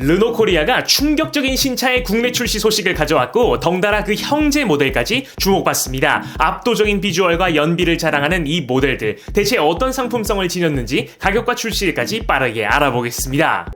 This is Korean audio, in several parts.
르노코리아가 충격적인 신차의 국내 출시 소식을 가져왔고 덩달아 그 형제 모델까지 주목받습니다. 압도적인 비주얼과 연비를 자랑하는 이 모델들 대체 어떤 상품성을 지녔는지 가격과 출시일까지 빠르게 알아보겠습니다.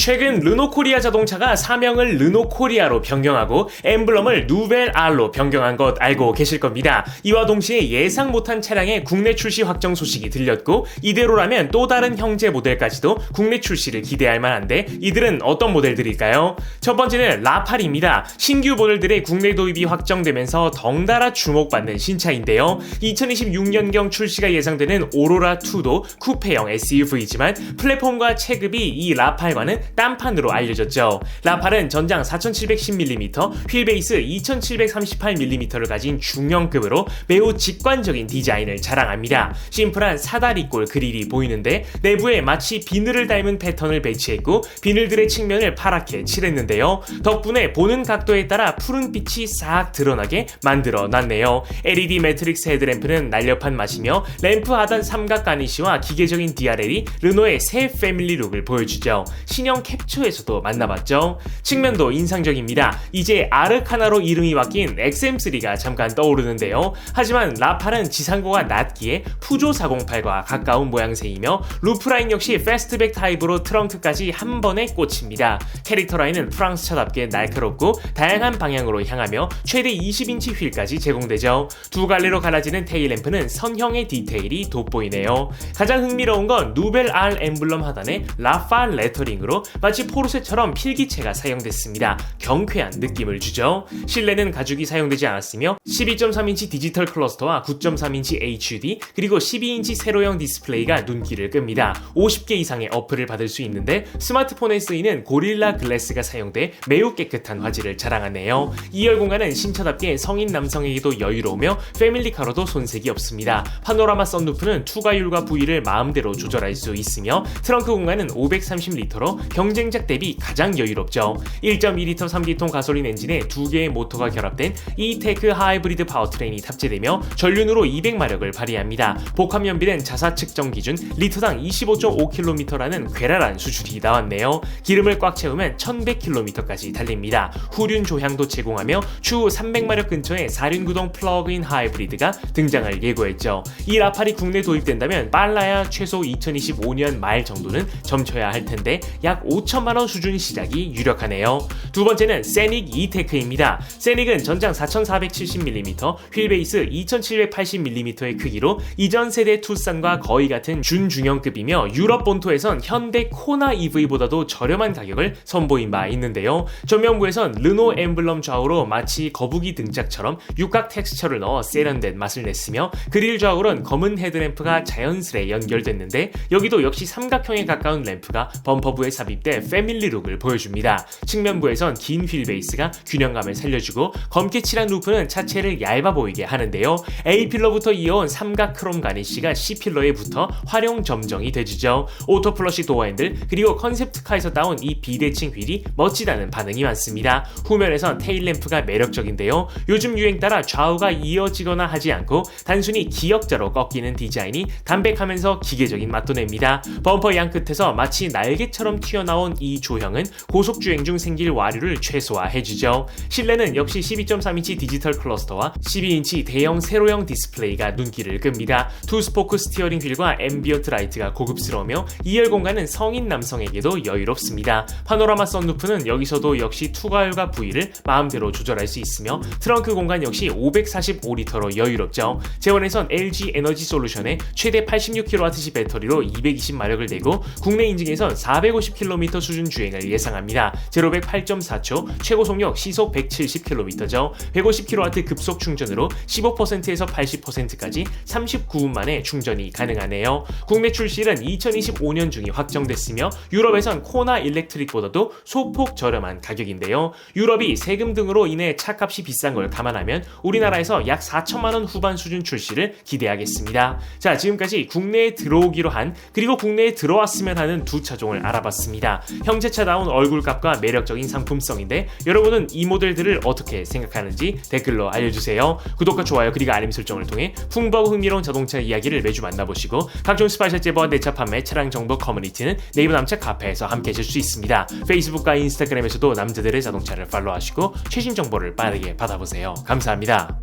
최근 르노코리아 자동차가 사명을 르노코리아로 변경하고 엠블럼을 누벨 R로 변경한 것 알고 계실 겁니다. 이와 동시에 예상 못한 차량의 국내 출시 확정 소식이 들렸고 이대로라면 또 다른 형제 모델까지도 국내 출시를 기대할 만한데 이들은 어떤 모델들일까요? 첫 번째는 라팔입니다. 신규 모델들의 국내 도입이 확정되면서 덩달아 주목받는 신차인데요. 2026년경 출시가 예상되는 오로라 2도 쿠페형 SUV이지만 플랫폼과 체급이 이 라팔과는 딴판으로 알려졌죠. 라팔은 전장 4710mm, 휠 베이스 2738mm를 가진 중형급으로 매우 직관적인 디자인을 자랑합니다. 심플한 사다리꼴 그릴이 보이는데 내부에 마치 비늘을 닮은 패턴을 배치했고 비늘들의 측면을 파랗게 칠했는데요. 덕분에 보는 각도에 따라 푸른 빛이 싹 드러나게 만들어 놨네요. LED 매트릭스 헤드램프는 날렵한 맛이며 램프 하단 삼각 가니쉬와 기계적인 DRL이 르노의 새 패밀리 룩을 보여주죠. 신형 캡처에서도 만나봤죠. 측면도 인상적입니다. 이제 아르카나로 이름이 바뀐 XM3가 잠깐 떠오르는데요. 하지만 라팔은 지상고가 낮기에 푸조 408과 가까운 모양새이며 루프라인 역시 패스트백 타입으로 트렁크까지 한 번에 꽂힙니다. 캐릭터 라인은 프랑스차답게 날카롭고 다양한 방향으로 향하며 최대 20인치 휠까지 제공되죠. 두 갈래로 갈라지는 테일램프는 선형의 디테일이 돋보이네요. 가장 흥미로운 건 누벨 R 엠블럼 하단에 라팔 레터링으로 마치 포르쉐처럼 필기체가 사용됐습니다. 경쾌한 느낌을 주죠. 실내는 가죽이 사용되지 않았으며 12.3인치 디지털 클러스터와 9.3인치 HUD 그리고 12인치 세로형 디스플레이가 눈길을 끕니다. 50개 이상의 어플을 받을 수 있는데 스마트폰에 쓰이는 고릴라 글래스가 사용돼 매우 깨끗한 화질을 자랑하네요. 2열 공간은 신차답게 성인 남성에게도 여유로우며 패밀리카로도 손색이 없습니다. 파노라마 썬루프는 투과율과 부위를 마음대로 조절할 수 있으며 트렁크 공간은 530리터로 경쟁작 대비 가장 여유롭죠. 1.2리터 3기통 가솔린 엔진에 두 개의 모터가 결합된 E-테크 하이브리드 파워트레인이 탑재되며 전륜으로 200마력을 발휘합니다. 복합 연비는 자사 측정 기준 리터당 25.5km라는 괴랄한 수준이 나왔네요. 기름을 꽉 채우면 1100km까지 달립니다. 후륜 조향도 제공하며 추후 300마력 근처에 4륜 구동 플러그인 하이브리드가 등장할 예고했죠. 이 라팔이 국내 도입된다면 빨라야 최소 2025년 말 정도는 점쳐야 할 텐데 약 5천만 원 수준 시작이 유력하네요. 두 번째는 세닉 이테크입니다. 세닉은 전장 4470mm, 휠베이스 2780mm의 크기로 이전 세대 투싼과 거의 같은 준중형급이며 유럽 본토에선 현대 코나 EV보다도 저렴한 가격을 선보인 바 있는데요. 전면부에선 르노 엠블럼 좌우로 마치 거북이 등짝처럼 육각 텍스처를 넣어 세련된 맛을 냈으며 그릴 좌우는 검은 헤드램프가 자연스레 연결됐는데 여기도 역시 삼각형에 가까운 램프가 범퍼부에 삽입 돼 패밀리 룩을 보여줍니다. 측면부에선 긴 휠 베이스가 균형감을 살려주고 검게 칠한 루프는 차체를 얇아 보이게 하는데요. A필러부터 이어온 삼각 크롬 가니쉬가 C필러에 붙어 활용 점정이 돼주죠. 오토 플러시 도어 핸들 그리고 컨셉트카에서 따온 이 비대칭 휠이 멋지다는 반응이 많습니다. 후면에선 테일 램프가 매력적인데요. 요즘 유행 따라 좌우가 이어지거나 하지 않고 단순히 기역자로 꺾이는 디자인이 담백하면서 기계적인 맛도 냅니다. 범퍼 양 끝에서 마치 날개처럼 튀어 나온 이 조형은 고속주행 중 생길 와류를 최소화해주죠. 실내는 역시 12.3인치 디지털 클러스터와 12인치 대형 세로형 디스플레이가 눈길을 끕니다. 투 스포크 스티어링 휠과 앰비언트 라이트가 고급스러우며 2열 공간은 성인 남성에게도 여유롭습니다. 파노라마 썬루프는 여기서도 역시 투과율과 부위를 마음대로 조절할 수 있으며 트렁크 공간 역시 545리터로 여유롭죠. 재원에선 LG 에너지 솔루션의 최대 86kWh 배터리로 220마력을 내고 국내 인증에선 450km 수준 주행을 예상합니다. 제로백 8.4초, 최고 속력 시속 170km죠. 150kW 급속 충전으로 15%에서 80%까지 39분 만에 충전이 가능하네요. 국내 출시는 2025년 중이 확정됐으며 유럽에선 코나 일렉트릭보다도 소폭 저렴한 가격인데요. 유럽이 세금 등으로 인해 차값이 비싼 걸 감안하면 우리나라에서 약 4천만 원 후반 수준 출시를 기대하겠습니다. 자, 지금까지 국내에 들어오기로 한 그리고 국내에 들어왔으면 하는 두 차종을 알아봤습니다. 있습니다. 형제차다운 얼굴값과 매력적인 상품성인데 여러분은 이 모델들을 어떻게 생각하는지 댓글로 알려주세요. 구독과 좋아요 그리고 알림 설정을 통해 풍부하고 흥미로운 자동차 이야기를 매주 만나보시고 각종 스파셜 제보와 내차 판매 차량 정보 커뮤니티는 네이버 남차 카페에서 함께 하실 수 있습니다. 페이스북과 인스타그램에서도 남자들의 자동차를 팔로우하시고 최신 정보를 빠르게 받아보세요. 감사합니다.